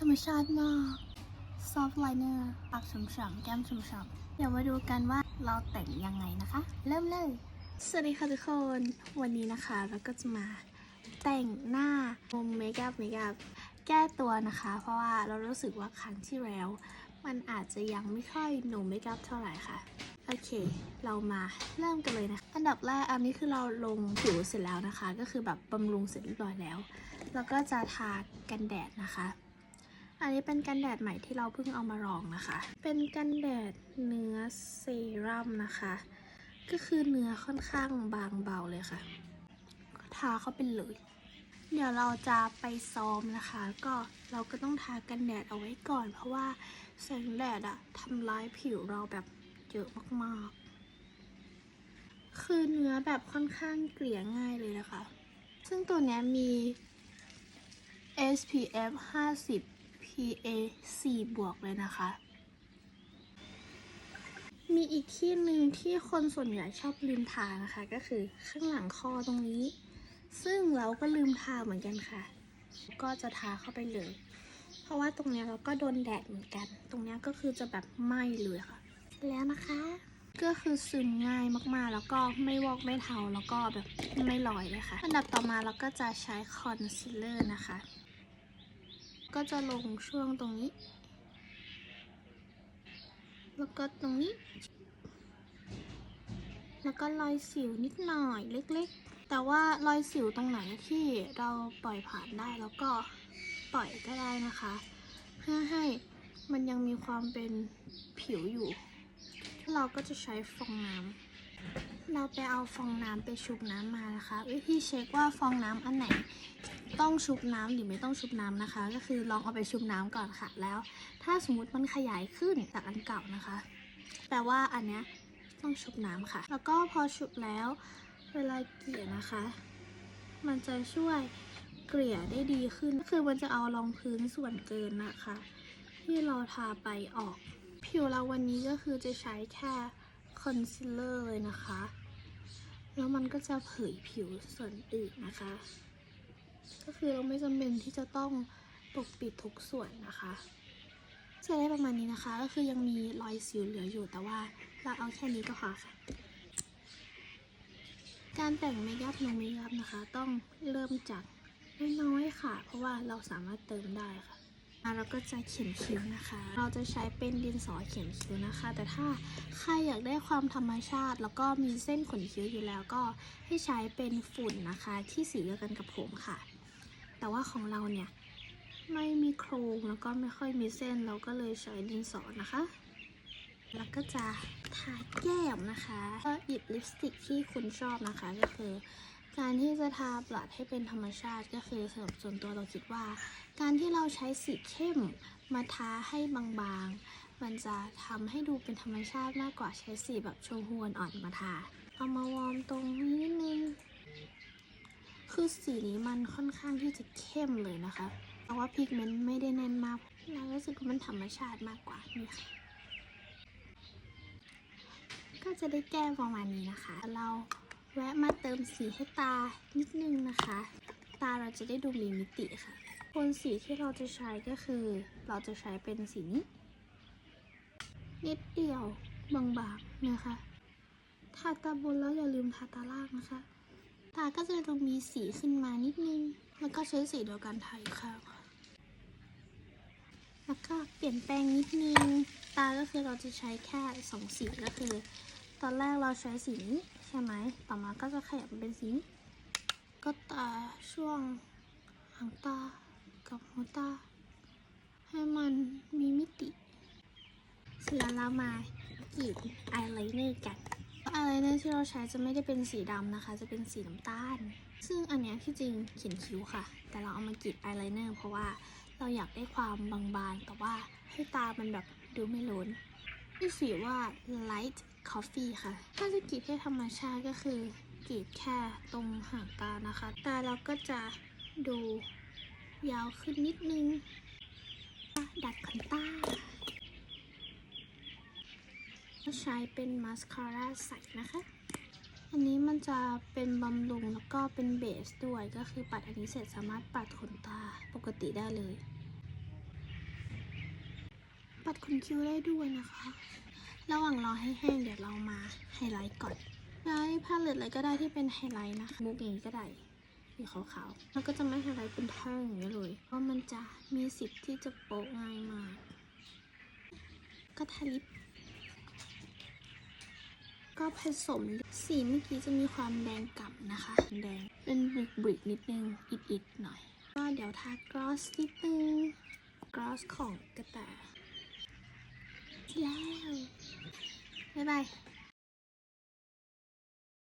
ธรรมชาติมาก soft liner ปากฉ่ำๆแก้มฉ่ำๆเดี๋ยวมาดูกันว่าเราแต่งยังไงนะคะ เริ่มเลย สวัสดีค่ะทุกคน วันนี้นะคะเราก็จะมาแต่งหน้ามุมเมคอัพเมคอัพแก้ตัวนะคะ เพราะว่าเรารู้สึกว่าครั้งที่แล้ว มันอาจจะยังไม่ค่อยหนูเมคอัพเท่าไหร่ค่ะโอเค เรามาเริ่มกันเลยนะคะอันดับแรกอันนี้คือเราลงผิวเสร็จแล้วนะคะ ก็คือแบบบำรุงเสร็จเรียบร้อยแล้วแล้วก็จะทากันแดดนะคะ อันนี้เป็นกันแดดใหม่ที่เราเพิ่งเอามาลองนะคะ เป็นกันแดดเนื้อเซรั่มนะคะ ก็คือเนื้อค่อนข้างบางเบาเลยค่ะ ทาเข้าไปเลย เดี๋ยวเราจะไปซ้อมนะคะ ก็เราก็ต้องทากันแดดเอาไว้ก่อน เพราะว่าแสงแดดอะทำร้ายผิวเราแบบเยอะมากๆ คือเนื้อแบบค่อนข้างเกลี่ยง่ายเลยนะคะ ซึ่งตัวนี้มี SPF 50 PA 4 บวกเลยนะคะ มีอีกที่หนึ่งที่คนส่วนใหญ่ชอบลืมทานะคะ ก็คือข้างหลังคอตรงนี้ ซึ่งเราก็ลืมทาเหมือนกันค่ะ ก็จะทาเข้าไปเลย เพราะว่าตรงเนี้ยเราก็โดนแดดเหมือนกัน ตรงเนี้ยก็คือจะแบบไหม้เลยค่ะ แล้วนะคะ ก็คือซึมง่ายมากๆ แล้วก็ไม่วอกไม่เทาแล้วก็แบบไม่ลอยเลยค่ะ อันดับต่อมาเราก็จะใช้คอนซีลเลอร์นะคะ ก็จะลงช่วงตรงนี้ แล้วก็ตรงนี้ แล้วก็รอยสิวนิดหน่อยเล็กๆ แต่ว่ารอยสิวตรงไหนที่เราปล่อยผ่านได้แล้วก็ปล่อยก็ได้นะคะ เพื่อให้มันยังมีความเป็นผิวอยู่ เราก็จะใช้ฟองน้ำ เราไปเอาฟองน้ำไปชุบน้ำมานะคะวิธีเช็คว่าฟองน้ำอันไหนต้องชุบน้ำหรือไม่ต้องชุบน้ำนะคะ ก็คือลองเอาไปชุบน้ำก่อนค่ะ แล้ว ถ้าสมมติมันขยายขึ้นจากอันเก่านะคะแปลว่าอันเนี้ยต้องชุบน้ำค่ะ แล้วก็พอชุบแล้วเวลาเกลี่ยนะคะ มันจะช่วยเกลี่ยได้ดีขึ้นก็คือมันจะเอารองพื้นส่วนเกินนะคะ ที่เราทาไปออก ผิวเราวันนี้ก็คือจะใช้แค่ อนซีลเลอร์เลยนะคะ แล้วมันก็จะเผยผิวส่วนอื่นนะคะ ก็คือเราไม่จำเป็นที่จะต้องปกปิดทุกส่วนนะคะจะได้ประมาณนี้นะคะ ก็คือยังมีรอยสิวเหลืออยู่แต่ว่าเราเอาแค่นี้ก็พอค่ะ การแต่งเมคอัพลงเมคอัพนะคะ ต้องเริ่มจากน้อยๆค่ะ เพราะว่าเราสามารถเติมได้ค่ะอะ เราก็จะเขียนคิ้วนะคะ เราจะใช้เป็นดินสอเขียนคิ้วนะคะ แต่ถ้าใครอยากได้ความธรรมชาติ แล้วก็มีเส้นขนคิ้วอยู่แล้วก็ให้ใช้เป็นฝุ่นนะคะ ที่สีเดียวกันกับผมค่ะ แต่ว่าของเราเนี่ยไม่มีโครงแล้วก็ไม่ค่อยมีเส้นเราก็เลยใช้ดินสอนะคะ แล้วก็จะทาแก้มนะคะก็หยิบลิปสติกที่คุณชอบนะคะก็คือ การที่จะทาปลัดให้เป็นธรรมชาติก็คือสำหรับส่วนตัวเราคิดว่า การที่เราใช้สีเข้มมาทาให้บางๆ มันจะทำให้ดูเป็นธรรมชาติมากกว่าใช้สีแบบชมพูอ่อนมาทา เอามาวอร์มตรงนี้นิดนึง คือสีนี้มันค่อนข้างที่จะเข้มเลยนะคะเพราะว่าพิกเมนต์ไม่ได้แน่นมากเรารู้สึกว่ามันธรรมชาติมากกว่านี่ค่ะก็จะได้แก้มประมาณนี้นะคะ เรา แวะมาเติมสีให้ตานิดนึงนะคะ ตาเราจะได้ดูมีมิติค่ะโทนสีที่เราจะใช้ก็คือ เราจะใช้เป็นสีนี้ นิดเดียวบางๆนะคะ ทาตาบนแล้วอย่าลืมทาตาล่างนะคะ ตาก็จะต้องมีสีขึ้นมานิดนึง แล้วก็ใช้สีเดียวกันทาอีกข้งแล้วก็เปลี่ยนแปลงนิดนึง ตาก็คือเราจะใช้แค่สองสีก็คือ ตอนแรกเราใช้สีนี้ ช่ไหม ต่อมาก็จะขยับเป็นสี ก็ตาช่วงหางตากับหัวตา ให้มันมีมิติ เสร็จแล้วเรามากรีดอายไลเนอร์กันอายไลเนอร์ที่เราใช้จะไม่ได้เป็นสีดำนะคะ จะเป็นสีน้ำตาล ซึ่งอันนี้ที่จริงเขียนคิ้วค่ะ แต่เราเอามากรีดอายไลเนอร์เพราะว่าเราอยากได้ความบางๆ แต่ว่าให้ตามันแบบดูไม่ล้น ที่สีว่า light coffee ค่ะ ถ้าจะกรีดให้ธรรมชาติก็คือกรีดแค่ตรงหางตานะคะ ตาเราก็จะดูยาวขึ้นนิดนึง ดัดขนตาใช้เป็นมาสคาร่าใสนะคะ อันนี้มันจะเป็นบำรุงแล้วก็เป็นเบสด้วย ก็คือปัดอันนี้เสร็จสามารถปัดขนตาปกติได้เลย ปัดขนคิ้วได้ด้วยนะคะ ระหว่างรอให้แห้งเดี๋ยวเรามาไฮไลท์ก่อนใช้พาเลตอะไรก็ได้ที่เป็นไฮไลท์นะคะมุกอย่างนี้ก็ได้สีขาวๆแล้วก็จะไม่ไฮไลท์เป็นแท่งอย่างนี้เลย เพราะมันจะมีสิทธิ์ที่จะโป๊ะง่ายมาก ก็ทาลิปก็ผสมสีเมื่อกี้จะมีความแดงกล่ำนะคะ แดงเป็นบริกบริกนิดนึงอิดๆหน่อย ก็เดี๋ยวทากรอสนิดนึงกรอสของกระแต แล้วบ๊ายบาย